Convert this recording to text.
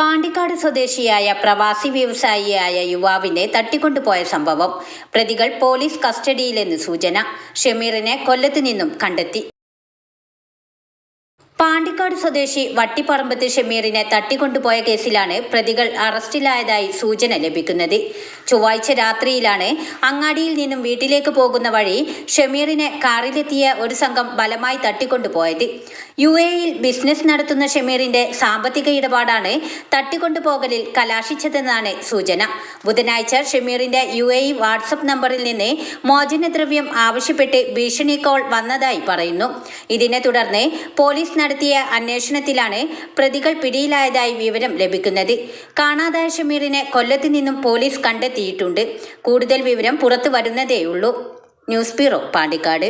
പാണ്ടിക്കാട് സ്വദേശിയായ പ്രവാസി വ്യവസായിയായ യുവാവിനെ തട്ടിക്കൊണ്ടുപോയ സംഭവം പ്രതികൾ പോലീസ് കസ്റ്റഡിയിലെന്ന് സൂചന. ഷമീറിനെ കൊല്ലത്തു നിന്നും കണ്ടെത്തി. പാണ്ടിക്കാട് സ്വദേശി വട്ടിപ്പറമ്പത്ത് ഷമീറിനെ തട്ടിക്കൊണ്ടുപോയ കേസിലാണ് പ്രതികൾ അറസ്റ്റിലായതായി സൂചന ലഭിക്കുന്നത്. ചൊവ്വാഴ്ച രാത്രിയിലാണ് അങ്ങാടിയിൽ നിന്നും വീട്ടിലേക്ക് പോകുന്ന വഴി ഷമീറിനെ കാറിലെത്തിയ ഒരു സംഘം ബലമായി തട്ടിക്കൊണ്ടുപോയത്. യു എയിൽ ബിസിനസ് നടത്തുന്ന ഷമീറിന്റെ സാമ്പത്തിക ഇടപാടാണ് തട്ടിക്കൊണ്ടുപോകലിൽ കലാശിച്ചതെന്നാണ് സൂചന. ബുധനാഴ്ച ഷമീറിന്റെ യു എ വാട്സപ്പ് നമ്പറിൽ നിന്ന് മോചനദ്രവ്യം ആവശ്യപ്പെട്ട് ഭീഷണി കോൾ വന്നതായി പറയുന്നു. ഇതിനെ തുടർന്ന് പോലീസ് നടത്തിയ അന്വേഷണത്തിലാണ് പ്രതികൾ പിടിയിലായതായി വിവരം ലഭിക്കുന്നത്. കാണാതായ ഷമീറിനെ കൊല്ലത്ത് നിന്നും പോലീസ് കണ്ടെത്തിയിട്ടുണ്ട്. കൂടുതൽ വിവരം പുറത്തു വരുന്നതേയുള്ളൂ. News bureau Pandikkad.